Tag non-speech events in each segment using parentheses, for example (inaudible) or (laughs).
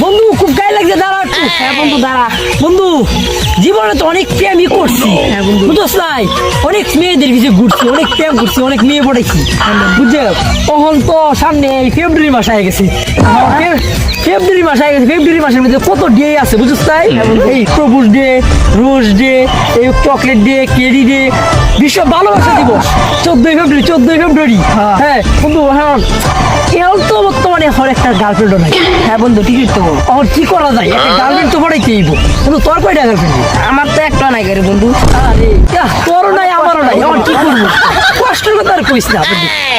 বন্ধু খুব গায়ে লাগছে দাঁড়া হ্যাঁ বন্ধু দাঁড়া। বন্ধু জীবনে তো অনেক প্রেমই করছি। হ্যাঁ বুঝছ নাই? অনেক মেয়েদের কিছু ঘুরছি অনেক প্রেম করছি অনেক মেয়ে পড়েছি বুঝছে? তখন তো সামনে এই ফেব্রুয়ারি মাস হয়ে। গেছে ফে- ফেব্রুয়ারি মাস গেছে ফেব্রুয়ারি মাসের মধ্যে কত ডে আছে বুঝছ তাই? এই প্রভুর ডে রোজ ডে এই চকলেট ডে কেরি ডে বিশ্ব ভালোবাসা দিবস চোদ্দই ফেব্রুয়ারি চোদ্দই ফেব্রুয়ারি হ্যাঁ। বন্ধু হ্যাঁ। কেউ তো বর্তমানে হর একটা গার্লফ্রেন্ডও নাই। হ্যাঁ বন্ধু ঠিকই তো। আর কি করা যায়? একটা গার্লফ্রেন্ড তো পড়াইতে হইব। কিন্তু তোর কয়টা গার্লফ্রেন্ড আমার তো একটা নাই রে বন্ধু। আরে তোরও নাই আমারও নাই আমার কি করব? কষ্টের কথা আর কইস না?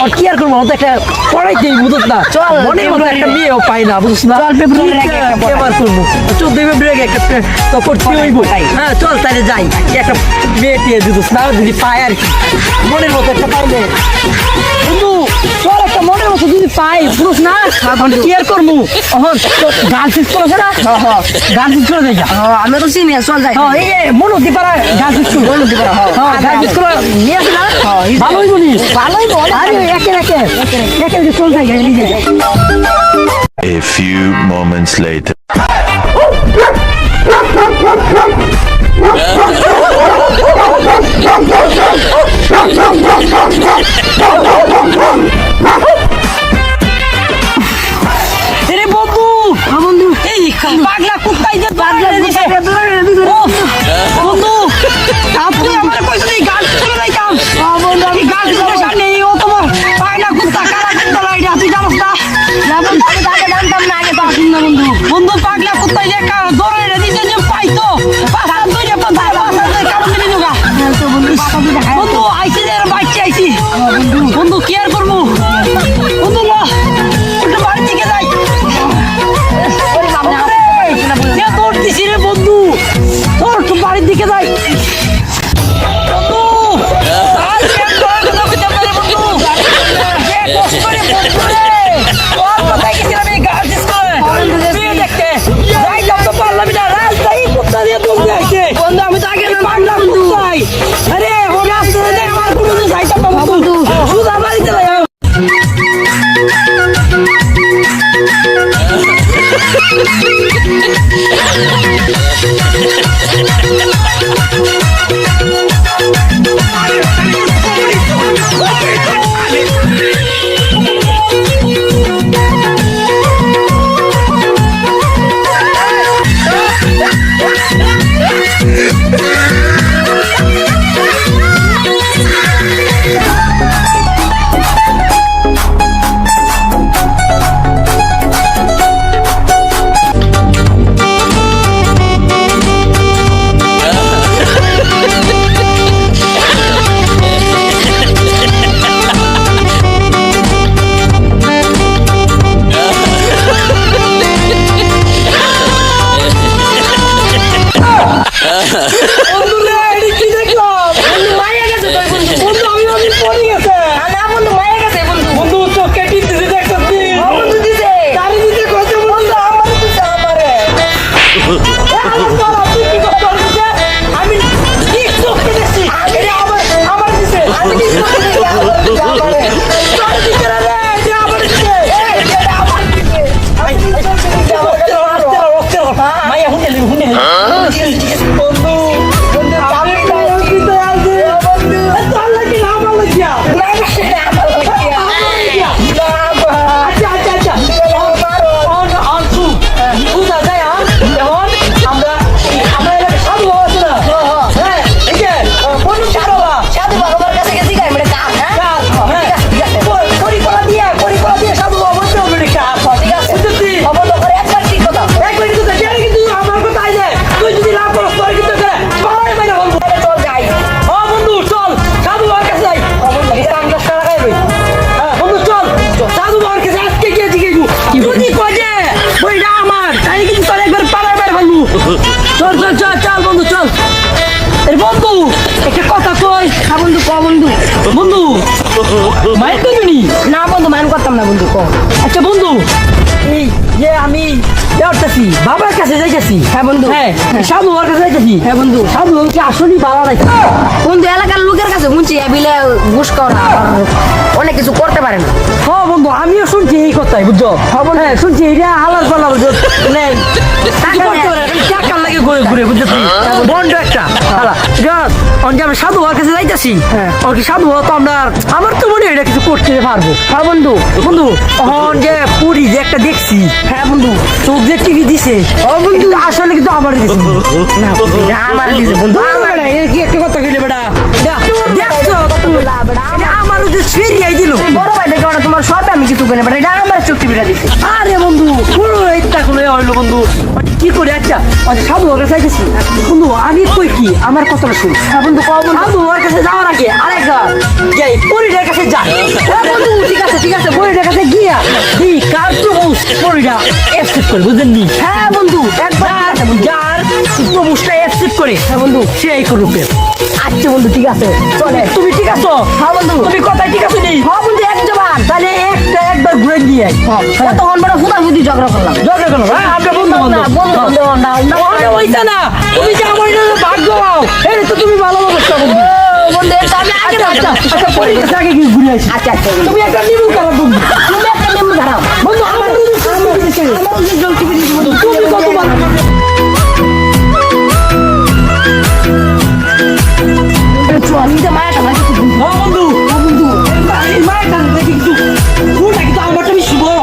আর কি আর করব? আমার তো একটা পড়াইতে হইব বুঝছ না। চল, মনের মতো একটা ফেব্রুয়ারি- মেয়েও পাই না বুঝছ না। চল, ফেব্রুয়ারির আগে এবার করব? চোদ্দই ফেব্রুয়ারি একটা তো করতে হইব। হ্যাঁ চল তাহলে যাই। একটা মেয়ে টিয়ে দিবস না যদি পাই আর কি। মনের মতো একটা পাইলে বন্ধু চল যদি পাই বুঝছ না কি আর করব? এখন গার্লফ্রেন্ড করেছে না? গার্লফ্রেন্ড করে যাই যা। আমি তো চিনি চল যাই। হ্যাঁ, এই যে মনোতি পাড়া গাছ স্কুল মনোতি পাড়া হ্যাঁ। গাছ স্কুল নিয়ে আসে না? ভালোই বলিস ভালোই বল আরে একে একে। একে একে চল যাই A few moments later. এরে (laughs) বন্ধু আপনি আমার কইছেন এই গাছ স্কুলে নাই বন্ধু আমি গাছ স্কুলের সামনে এই ও তোমার পাগলা কুত্তা কালা কুত্তা লাইডা তুই জানোস না বন্ধু আমি আগে জানতাম না আগে তো না বন্ধু বন্ধু পাগলা কুত্তা যে কা দৌড়ে রে দিছে যে পাইতো পাছা দুই রে পাছা পাছা দুই নুগা বন্ধু পাতা দুটো খাই বন্ধু আইছি সাধু ওর কাছে যাইতেছি। হ্যাঁ বন্ধু সাধু কি আসলেই ভালো নাই বন্ধু এলাকার লোকের কাছে শুনছি এবিলে ঘুষ করা অনেক কিছু করতে পারে না। হ্যাঁ বন্ধু আমিও কথাই বুঝছ? হ্যাঁ শুনছি এটা হালাল পালা বুঝছ? মানে কিছু করতে পারে না, লাগে ঘুরে ঘুরে বুঝছি বন্ড একটা হালা। জান সাধু বাবার কাছে যাইতেছি। হ্যাঁ। সাধু বাবা তো আমরা আমার তো মনে হয় এটা কিছু করতে পারব। হ্যাঁ বন্ধু। বন্ধু অহন যে পুরি যে একটা দেখছি। হ্যাঁ বন্ধু। চোখ যে টিভি দিছে। বন্ধু। আসলে কিন্তু আমার দিছে। না আমার দিছে বন্ধু। আমার কি একটা কথা কইলে বেটা? আমার যে ছিড়িয়াই দিল। বড় ভাই দেখে ওরা তোমার সব আমি কিছু করে এটা আমার চুক্তি বিটা দিছে। আরে বন্ধু পুরো ইচ্ছা করে হইল বন্ধু। কি করে আচ্ছা আচ্ছা সাধু ওর কাছে যাইতেছি বন্ধু আমি কই কি? আমার কথাটা শুন। হ্যাঁ বন্ধু কও বন্ধু। সাধু ওর কাছে যাওয়ার আগে আরেকবার যাই পরিটার কাছে যাই হ্যাঁ বন্ধু ঠিক আছে ঠিক আছে পরিটার কাছে গিয়া দি কার প্রমোস পরিটা অ্যাকসেপ্ট করে বুঝলেন নি হ্যাঁ বন্ধু একবার যার যার প্রমোসটা অ্যাকসেপ্ট করে হ্যাঁ বন্ধু। সেই করুক আচ্ছা বন্ধু ঠিক আছে। চলে। তুমি ঠিক আছো? হ্যাঁ বন্ধু। তুমি কথাই ঠিক আছো নি? হ্যাঁ বন্ধু এক জবান। তাহলে একটা একবার ঘুরে দিয়ে আই। কতক্ষণ বড় হুদা হুদি ঝগড়া করলাম? ঝগড়া করো হ্যাঁ আমরা বন্ধু না, বান্ধব বন্ধু বান্ধব, না, তুমি যে আমার ভাগ্য পাও এই তো তুমি ভালো অবস্থা বন্ধু। বন্ধু আমি আগে আচ্ছা আচ্ছা পরিবেশ আগে গিয়ে ঘুরে আসি। আচ্ছা আচ্ছা তুমি একটা করো বন্ধু। তুমি একটা নেমু বন্ধু আমার তুমি কত ভালো চল নিজে মায়াটা ভাই হ্যাঁ বন্ধু। হ্যাঁ বন্ধু। কাছে দেখি কিন্তু। কিন্তু আমারটা বেশি বড়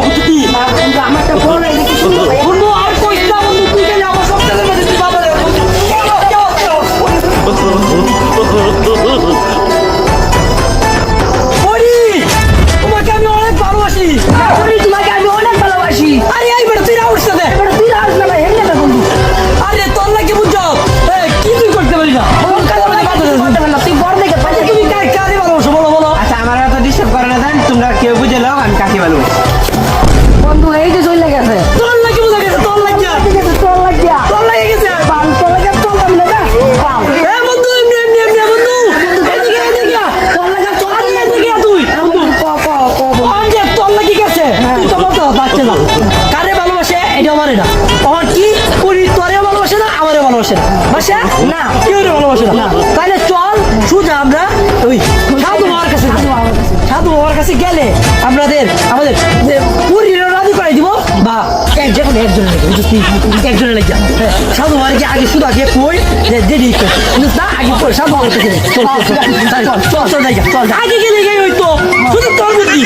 আমার কি? তোরে ভালোবাসে না আমারে ভালোবাসে না? বাসে? না কেউ ভালোবাসে না। তাহলে চল সুজা আমরা ওই সাধু বাবার কাছে সাধু বাবার কাছে গেলে আমাদের আমাদের যে পুরীর রাজি করে দিব বা এক যে কোনো একজনের লাগে লাগে। হ্যাঁ, সাধু বাবার কি আগে শুধু আগে কই যে দেরি না? আগে কই সাধু বাবার কাছে চল চল চল চল আগে গেলে গেই ওই তো শুধু তোর বুদ্ধি।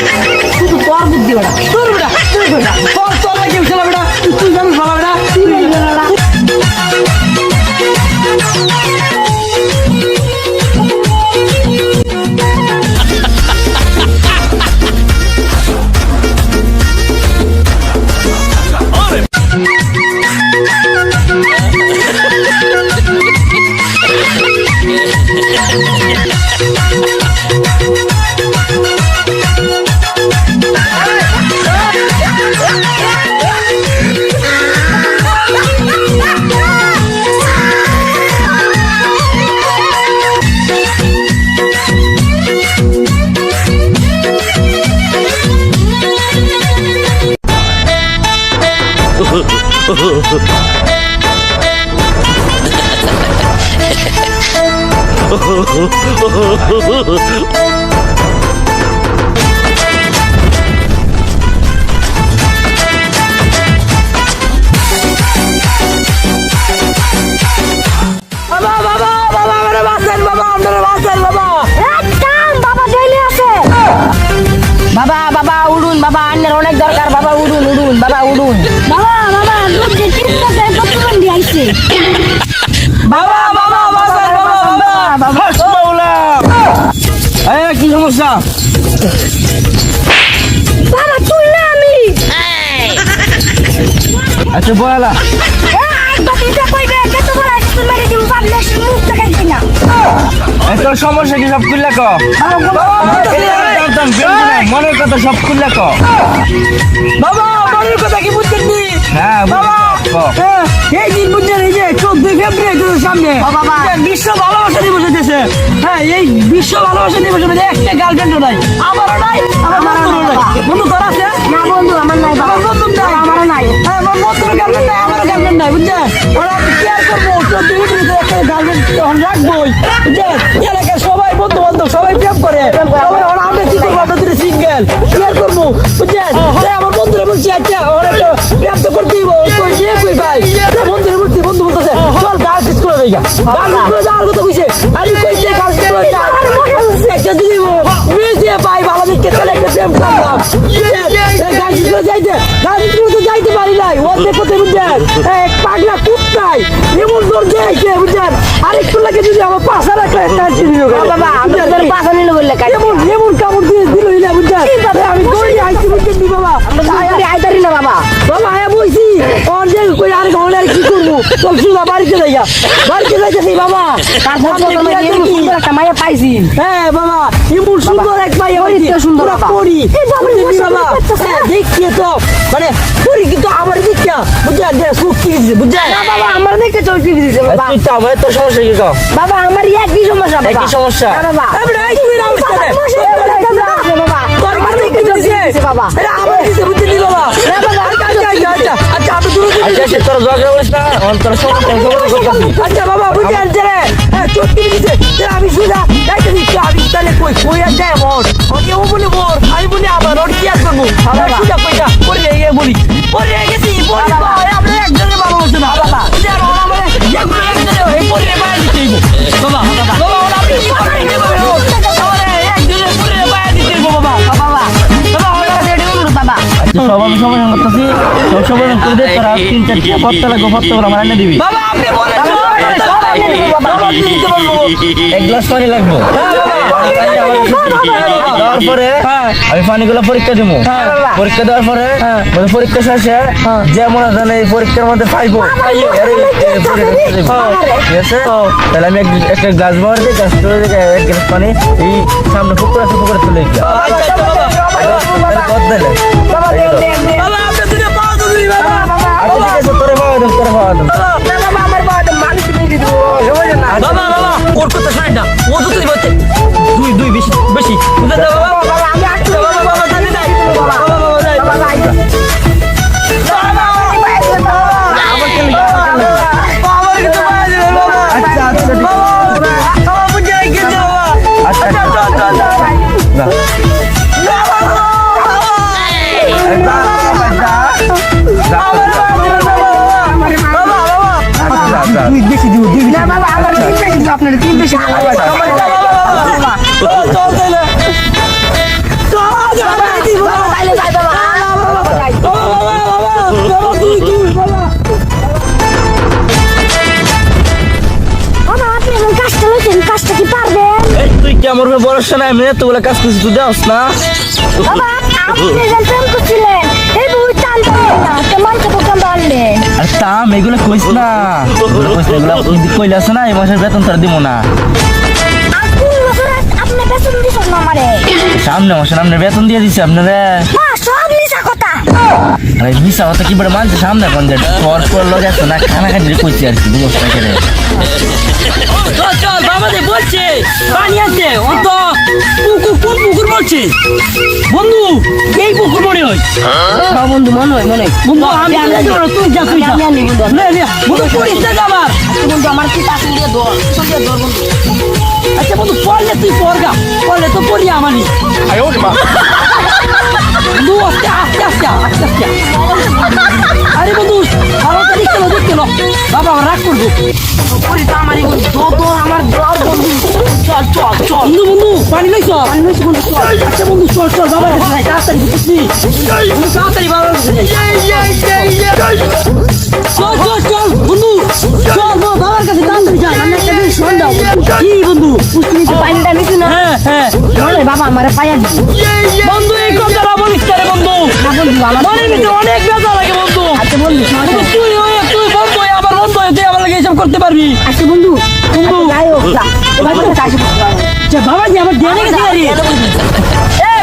শুধু তোর বুদ্ধি তোর তুই বেটা তোর তোর বাবা বাবা উড়ুন বাবা আন্নের অনেক দরকার বাবা উড়ুন উড়ুন বাবা উড়ুন। বাবা বাবা বাবা তুই না আমি। আচ্ছা বলা এত সমস্যা কি সব খুললে ক? মনের কথা সব খুললে ক? বাবা মনের কথা কি বুঝছেন হ্যাঁ বাবা এই দিন বুঝছেন এই যে চোদ্দই ফেব্রুয়ারি সামনে। বিশ্ব ভালোবাসা দিবস হইতেছে। হ্যাঁ এই বিশ্ব ভালোবাসা দিবস মধ্যে একটা গার্লফ্রেন্ডও নাই আমারও নাই আমার বন্ধু তোর আছে? না বন্ধু আমার নাই বন্ধু নাই। সবাই বন্ধু বান্ধব সবাই প্রেম করে আমরা কি করব আমরা বন্ধুরা বলছি আচ্ছা ওরা তো প্রেম তো বন্ধু বলতেছে চল গাছ স্কুলে যাওয়ার কথা কইছে আরে কই যে গাছ মেয়ে ভাই ভালো দিকে চলে একটা যাইতে যাইতে পারি নাই ওদের কোথায় বুঝছেন? এক পাগলা কুত্তাই। এমন দৌড় যাইছে বুঝছেন? আরেকটু লাগে যদি আমার পাশা রাখলে একটা দিল বাবা আমি তোর পাশা নিলে বললে কাজ এমন এমন কামড় দিয়ে দিল না বুঝছেন? আমি দৌড়ি আইছি বুঝছেন নি বাবা? আরে আইতারি না বাবা। বাবা আয়া বইছি। ওর যে কই আর গাওলে আর কি করব? চল সুদা বাড়িতে যাইগা বাড়িতে যাইতেছি বাবা? তার তোমার এমন সুন্দর একটা মাইয়া পাইছি। হ্যাঁ বাবা এমন সুন্দর এক ভাই আমার তো সুন্দর বাবা। পরি। বাবা, বুঝলি বসে বাবা? দেখতেছে। হ্যাঁ, তো। মানে পরি কিন্তু আমার দিকটা বুঝছেন যে সুখ কি দিছে বুঝছেন না বাবা আমার দেখে চলছি দিছে বাবা। তুই তো আমার তোর সমস্যা কি কও বাবা আমার একই সমস্যা বাবা। একই সমস্যা? না বাবা। আমরা এই তুই রাউস করে বাবা তোর কাছে দেখে কি চলছি দিছে। দিছে বাবা। এটা আমার দিছে বুঝলি বাবা? না বাবা, আচ্ছা আচ্ছা আচ্ছা আমি দূরে তোর বলিস না বাবা রে। হ্যাঁ দিছে। আমি সুজা তাহলে কই? কই আর যায় মোর ওকে ও বলে মোর আমি বলি আবার ওর কি আর করব আমার সুজা কইটা পরে রেগে বলি। পরে সব আমি সমাধান করতেছি। সব সমাধান করে দে তোরা তিন চারটে পত্তা লাগবে পত্তা করে আমার এনে দিবি। বাবা আপনি বলেন। এক গ্লাস পানি লাগবে। দেওয়ার পরে আমি পানিগুলো পরীক্ষা দিব পরীক্ষা দেওয়ার পরে পরীক্ষা শেষে যে মনে জানে এই পরীক্ষার মধ্যে পাইবো। ঠিক আছে তাহলে আমি একটা গ্লাস ভর দিই গ্লাস তুলে দিই এক গ্লাস পানি এই সামনে পুকুর আছে পুকুরে তুলে দিই দিলে বাবা আচ্ছা তোরে তোরে বাবা আমার বাবা বাবা বাবা ওর কথা শোনেন না ও তো তুই দুই বেশি বেশি বাবা বাবা। না আমার তিন বেশি আপনার তিন কাজটা কি পারবেন তুই কি আমার উপরে ভরসা নাই? আমি এতগুলো কাজ তুই দেওস না। বাবা আপনি যে প্রেম করছিলেন এই বউ টান না কেমন তো আরে তাম, এগুলো কইস না। এগুলো কইলে আছে না, এই মাসের বেতন তোরা দিব না। সামনে মাসে সামনে বেতন দিয়ে দিছি আপনারা। আরে মিশা কি বলে মানছে? সামনে কোন যে পর লগে আছে না খানা খাটি কইছি আর কি বুঝছ বলছে বন্ধু এই পুকুর মনে হয়। হ্যাঁ? বন্ধু মনে হয় মনে হয়। বন্ধু আমি তুই যা তুই যা। বন্ধু বন্ধু না আবার বন্ধু আমার কি পাশে দিয়ে ধর? সঙ্গে ধর বন্ধু। আচ্ছা বন্ধু পড়লে তুই পড়গা পড়লে তো পড়ি আমারই। বন্ধু আস্তে আস্তে আস্তে আস্তে আস্তে। আরে বন্ধু ভালো তারিখ কেন দেখ কেন বাবা আমার রাগ করব আচ্ছা হ্যাঁ হ্যাঁ বাবা আমারে পায়া বন্ধু অনেক বন্ধু আচ্ছা বন্ধু বন্ধু, তুই ওই তুই বন্ধু হয়ে আবার বন্ধু হয়ে তুই আমার লাগে এসব করতে পারবি? আচ্ছা বন্ধু বন্ধু। যা। আচ্ছা, বাবা জি আমার জ্ঞানে গেছে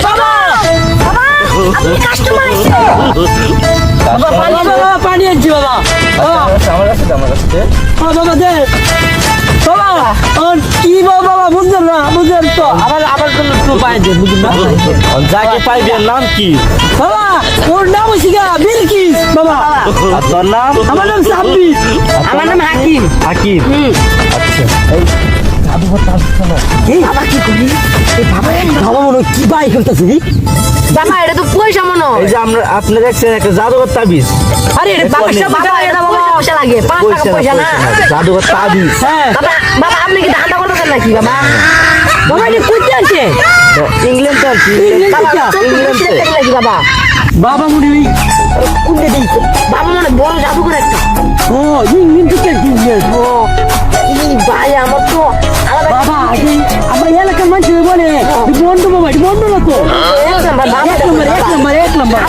বাবা! বাবা কাস্টমার বাবা পানি বাবা পানি আনছি বাবা। বাবা। আমার কাছে আমার কাছে দে। বাবা দে। বাবা ও কি বাবা বাবা বুঝলেন না বুঝলেন তো। আবার আবার জন্য একটু পাই দে বুঝলেন না? যাকে পাইবি নাম কি? বাবা ওর নাম হচ্ছে বিলকিস বাবা। আর তোর নাম? আমার নাম সাব্বির। আমার নাম হাকিম। আকিব আচ্ছা এই এই বাবা কি করি? এই বাবা বাবা মনে কি বাই করতেছে বাবা এটা তো পয়সা মনে এই যে আমরা আপনি দেখছেন একটা জাদুঘর তাবিজ। আরে এটা পয়সা, বাবা বাবা এটা বাবা পয়সা লাগে। পাঁচ টাকা পয়সা না, পয়সা না। পয়সা না, জাদুঘর তাবিজ। হ্যাঁ বাবা বাবা আপনি কি ধান্দা করতেছেন নাকি বাবা? বাবা এটা কইতে আছে ইংল্যান্ড তো আছি ইংল্যান্ড ইংল্যান্ড বাবা বাবা মনে হয় কোনটা দিয়েছে বাবা মনে হয় বড় জাদুঘর একটা ও ইংল্যান্ড থেকে ইংল্যান্ড ও ভাই আমার তো আলাদা বাবা আমার এলাকার মানুষ বলে বন্ধু বাবা বন্ধু না তো এক নাম্বার বাবা এক নম্বর এক নম্বর এক নম্বর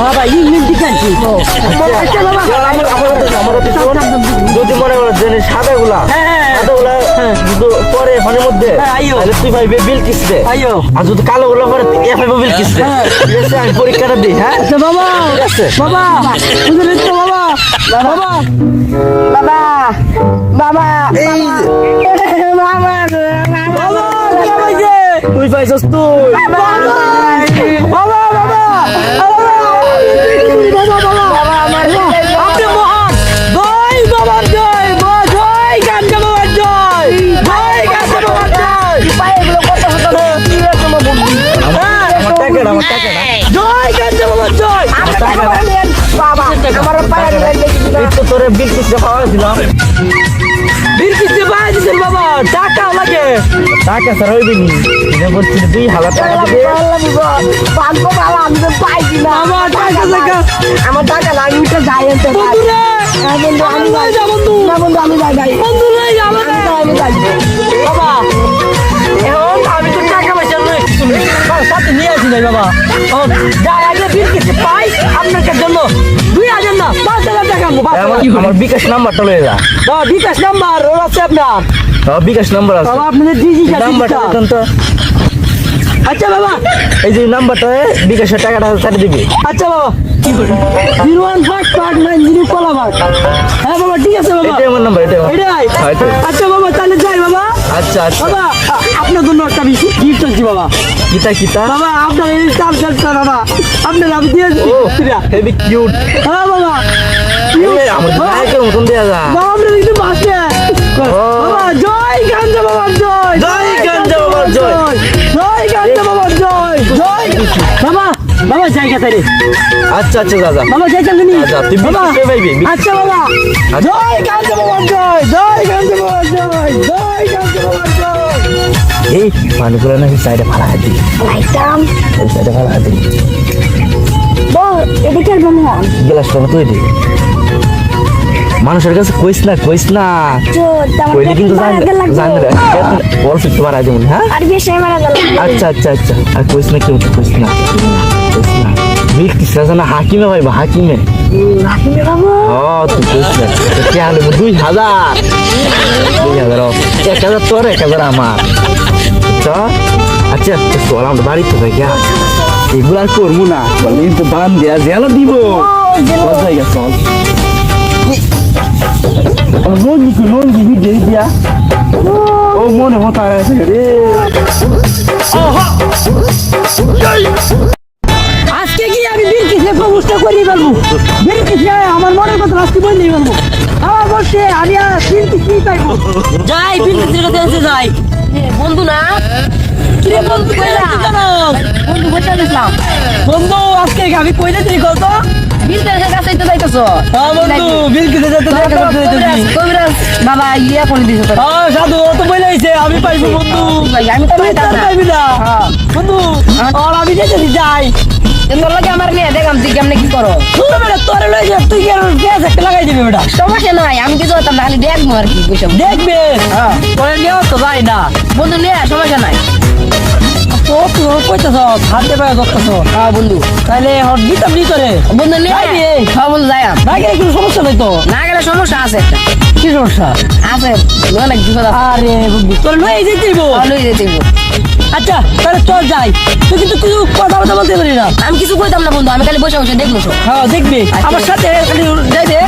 বাবা ইংল্যান্ড থেকে আনছি আচ্ছা যদি মনে করো যে সাদাগুলা হ্যাঁ, হ্যাঁ। সাদাগুলা পরে ফোনের মধ্যে হ্যাঁ, আইয়ো। তাহলে তুই ভাই বিল কিসবে আইয়ো আর যদি কালো গুলো পরে তুই এফ বিল কিসবে হ্যাঁ। ঠিক আছে আমি পরীক্ষাটা দিই হ্যাঁ? আচ্ছা বাবা। ঠিক আছে। বাবা বুঝলেন তো বাবা। বাবা। বাবা। বাবা এই বাবা। বাবা তুই পাইছস তুই। বাবা। বাবা বাবা। বাবা বাবা। বাবা আমার পায়ে এই তো তোরে বিল কিসবে পাওয়া দিলাম বীর কিস্তি পাই দিছেন বাবা। টাকা লাগে টাকা স্যার হইবি নি এটা বলছিল দুই হাজার টাকা বীর কিস্তি পাই আপনার জন্য দুই হাজার না পাঁচ হাজার টাকা আমার বিকাশ নাম্বারটা লয়ে যা। বিকাশ নাম্বার ওর আছে আপনার। বিকাশ নাম্বার আছে। আপনাদের ডিজি নাম্বারটা দেন তো। আচ্ছা বাবা। এই যে নাম্বারটা বিকাশের টাকাটা কাটে দিবি। আচ্ছা বাবা। Zero one five five nine zero Kalabag হ্যাঁ বাবা ঠিক আছে বাবা। এটাই আমার নাম্বার এটাই এটাই। আচ্ছা বাবা তাহলে যাই বাবা। আচ্ছা আচ্ছা। বাবা আপনার জন্য একটা বেশি গিফট বাবা। কিতা কিতা বাবা আপনার এই চার চারটা বাবা। আপনার আমি দিয়ে দিচ্ছি হেভি কিউট হ্যাঁ বাবা। আমার নায়কের মতন দেয়া যা। বাবা আপনার কিন্তু বাসে। বাবা জয় গান্ধী বাবার জয়। জয় গান্ধী বাবার জয়। জয়। গান্ধী বাবার জয়। জয় বাবা বাবা জায়গা তাই আচ্ছা আচ্ছা দাদা বাবা আচ্ছা, বাবা। আচ্ছা বাবা। জয় বাবার জয়। জয় বাবার জয় এই পানিগুলো নাকি সাইডে ফালা হাতি সাইডে ফালা হাতি এদিকে মনে গ্লাসটা তুই দি। মানুষের কাছে কইস না কইস না। কইলে কিন্তু জান রে অল্প একটু বাড়াই দেবো হ্যাঁ আর বেশি মারা গেল আচ্ছা আচ্ছা আচ্ছা। আর কইস না কেউ কইস না। কইস না। বিল কিসরা জানা হাকিমে ভাইবা হাকিমে? রাখিনি বাবু ও তুই কইস না। কে আলো তোর হাজার আমার আচ্ছা আচ্ছা তো চল আমরা বাড়িতে যাই গা এগুলো আর করব না বললে তো বান দেয়া জেলা দিব। চল যাই গা চল লঙ্গি কি লঙ্গি কি দিয়ে। ও মনে হতা আছে রে। আজকে কি আমি বীর কিসে প্রবেশটা করি বলব বীর কিসে আমার মনের কথা আজকে বললেই বলব আমার বলছে আমি আর বীর কিসে পাইবো যাই বীর কিসের কাছে যাই। বন্ধু না? কিরে বন্ধু কইলা বন্ধু দিলাম বন্ধু আজকে আমি কইলে তুই কত? বিলদের কাছে তো যাইতেছ। হ্যাঁ বন্ধু বীর যেতে দেখা করতে যেতেছি কবিরাজ বাবা ইয়া করে দিছে তোর হ্যাঁ সাধু ও তো আইছে আমি পাইবো বন্ধু। ভাই, আমি তো পাইতাম না। পাইবি না। বন্ধু আর আমি যেতেছি যাই। তোর লাগে আমার নিয়ে দেখাম তুই কেমনে কি করো তোরে লই যা তুই কি আর গ্যাস একটা লাগাই দিবি বেটা। সমস্যা নাই আমি কিছু হতাম খালি দেখব আর কি বুঝলাম দেখবে? পরে নিয়েও তো যাই না। বন্ধু নিয়ে সমস্যা নাই। তো তুই কইতেছ ধরতেছ। হ্যাঁ বন্ধু। তাহলে হট দিতাম নি করে। বন্ধু নিয়ে। রে। হ্যাঁ বন্ধু যাই না গেলে কোনো সমস্যা নাই তো? না গেলে সমস্যা আছে একটা। কি সমস্যা? আছে। অনেক বিপদ আরে বন্ধু তোর লই যেতে দিব ভালোই আচ্ছা তাহলে চল যাই। তুই কিন্তু কিছু কথা বলতে বলতে পারি না। আমি কিছু কইতাম না বন্ধু আমি খালি বসে বসে দেখব হ্যাঁ দেখবে। আমার সাথে খালি যাইবে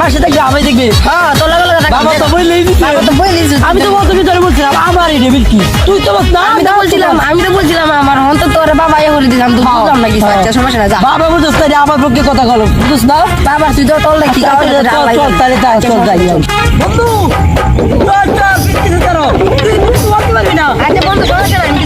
বাসে দেখবে আমি দেখবে। হ্যাঁ তোর লাগে লাগে বাবা তো বললেই দিছে। বাবা তো বললেই দিছে। আমি তো বলতে ভিতরে বলছিলাম আমার এই টেবিল কি? তুই তো বল না আমি তো বলছিলাম আমি তো বলছিলাম আমার অন্তত তোর বাবা ইয়ে করে দিলাম তো বুঝলাম না কিছু আচ্ছা সমস্যা না যা। বাবা বলছিস তাই আমার পক্ষে কথা বলো বুঝছ না? বাবা তুই তো তোর লাগি চল চল চল তাহলে তাই চল যাই বন্ধু কিছু করো তুই কিছু বলতে পারবি না? আচ্ছা বন্ধু সমস্যা নাই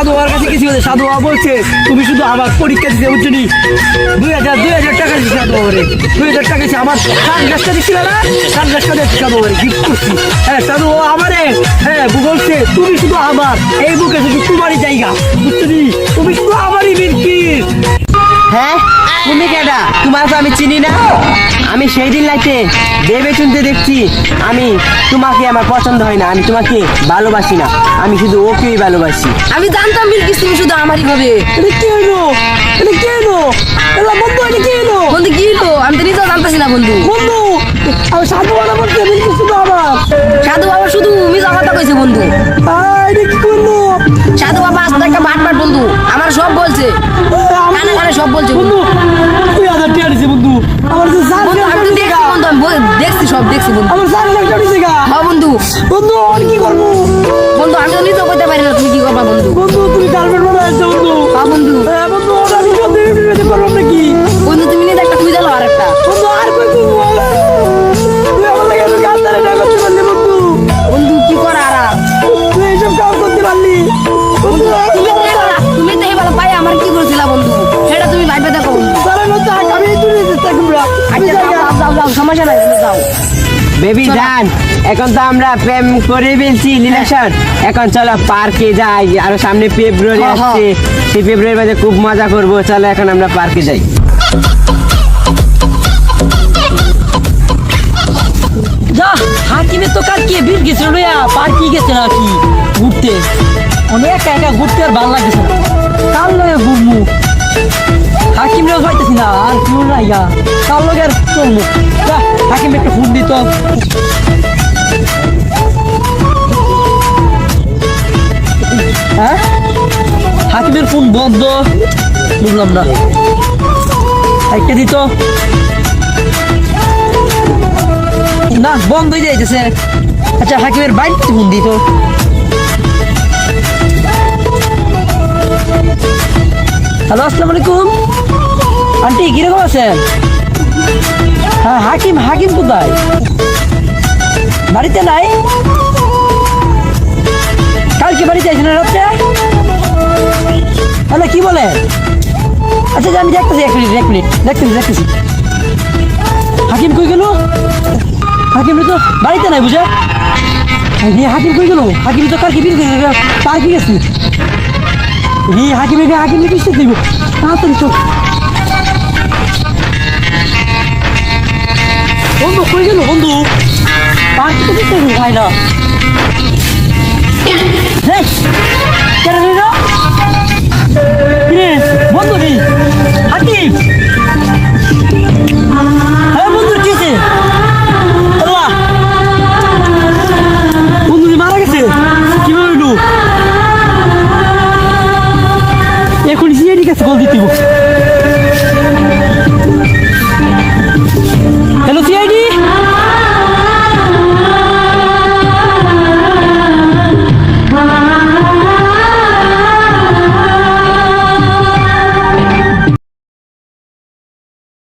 সাধু হওয়ার কাছে কিছু বলে সাধু হওয়া বলছে, তুমি শুধু আমার পরীক্ষা দিতে বুঝছ নি? দুই হাজার দুই হাজার টাকা দিচ্ছি সাধু বাবারে দুই হাজার টাকা দিচ্ছি আমার সাত গাছটা দিচ্ছিল না সাত গাছটা দিচ্ছি সাধু বাবারে গিফট করছি হ্যাঁ সাধু বাবা আমারে হ্যাঁ বলছে, তুমি শুধু আমার, এই বুকে শুধু তোমারই জায়গা, বুঝছ নি? তুমি শুধু আমারই বিরকিস হ্যাঁ তুমি কেডা তোমার তো আমি চিনি না। আমি সেই দিন লাইতে ভেবে শুনতে দেখছি আমি তোমাকে আমার পছন্দ হয় না আমি তোমাকে ভালোবাসি না। আমি শুধু ওকেই ভালোবাসি। আমি জানতাম বিলকিস তুমি শুধু আমারই হবে। এটা কি হইল এটা কি হইল এলা বন্ধু এটা কি হইল বন্ধু কি হলো? আমি তো নিজেও জানতেছি না বন্ধু। বন্ধু আমি সাধু বাবা বলতে বিলকিস শুধু আমার। সাধু বাবা শুধু মিজা কথা কইছে বন্ধু। এটা কি করল? সাধু বাবা আস্তে একটা বাট বাট বন্ধু। আমার সব বলছে। কানে কানে সব বলছে। বন্ধু তুই আদার টাকা দিছে বন্ধু? আমার যে বন্ধু আমি তো দেখছি বন্ধু আমি দেখছি সব দেখছি বন্ধু। আমার লাখ টাকা দিছে গা। হ্যাঁ বন্ধু। বন্ধু আর কি করব? বন্ধু আমি তো নিজেও কইতে পারি না তুমি কি করবা বন্ধু? বন্ধু তুমি গার্লফ্রেন্ড বানা আছে বন্ধু। হ্যাঁ বন্ধু। হ্যাঁ বন্ধু আমি সব নাকি? বন্ধু তুমি নিজে একটা খুঁজে আর একটা বন্ধু আর কই করব সমস্যা নাই তুমি যাও। বেবি জান এখন তো আমরা প্রেম করে ফেলছি রিলেশন। এখন চলো পার্কে যাই আরও সামনে ফেব্রুয়ারি হ্যাঁ, হ্যাঁ। আসছে। সেই ফেব্রুয়ারির মাঝে খুব মজা করব। চলো এখন আমরা পার্কে যাই। যা হাকিমের তো কাল কে? বীর গেছিল লইয়া পার্কে গেছে নাকি? ঘুরতে। অনেক একা ঘুরতে আর ভালো লাগতেছে না। কাল লয়ে ঘুরবো হাকিম রে পাইতেছি না, আর কেউ নাই গা কাল লগে আর চলবো যা হাকিম একটা ফোন দিত হ্যাঁ? হাকিমের ফোন বন্ধ। বুঝলাম না। একটা দিত না, বন্ধ হয়ে যাইতেছে। আচ্ছা হাকিমের বাইক ফোন দিত হ্যালো, আসসালামু আলাইকুম। আন্টি, কীরকম আছেন? হ্যাঁ হাকিম হাকিম কোথায়? বাড়িতে নাই? কালকে বাড়িতে আছেন রাত্রে? হ্যালো কি বলে? আচ্ছা আমি দেখতেছি, এক মিনিট এক মিনিট, দেখতেছি দেখতেছি। হাকিম কই গেল? হাকিম তো বাড়িতে নাই বুঝা? হাকিম কই গেল? হাকিম তো কালকে বিল পার্কে রে হাকিম হাকিম কিসে দিব। তাড়াতাড়ি তো তুমি তো ভাই না বন্ধু হাতি?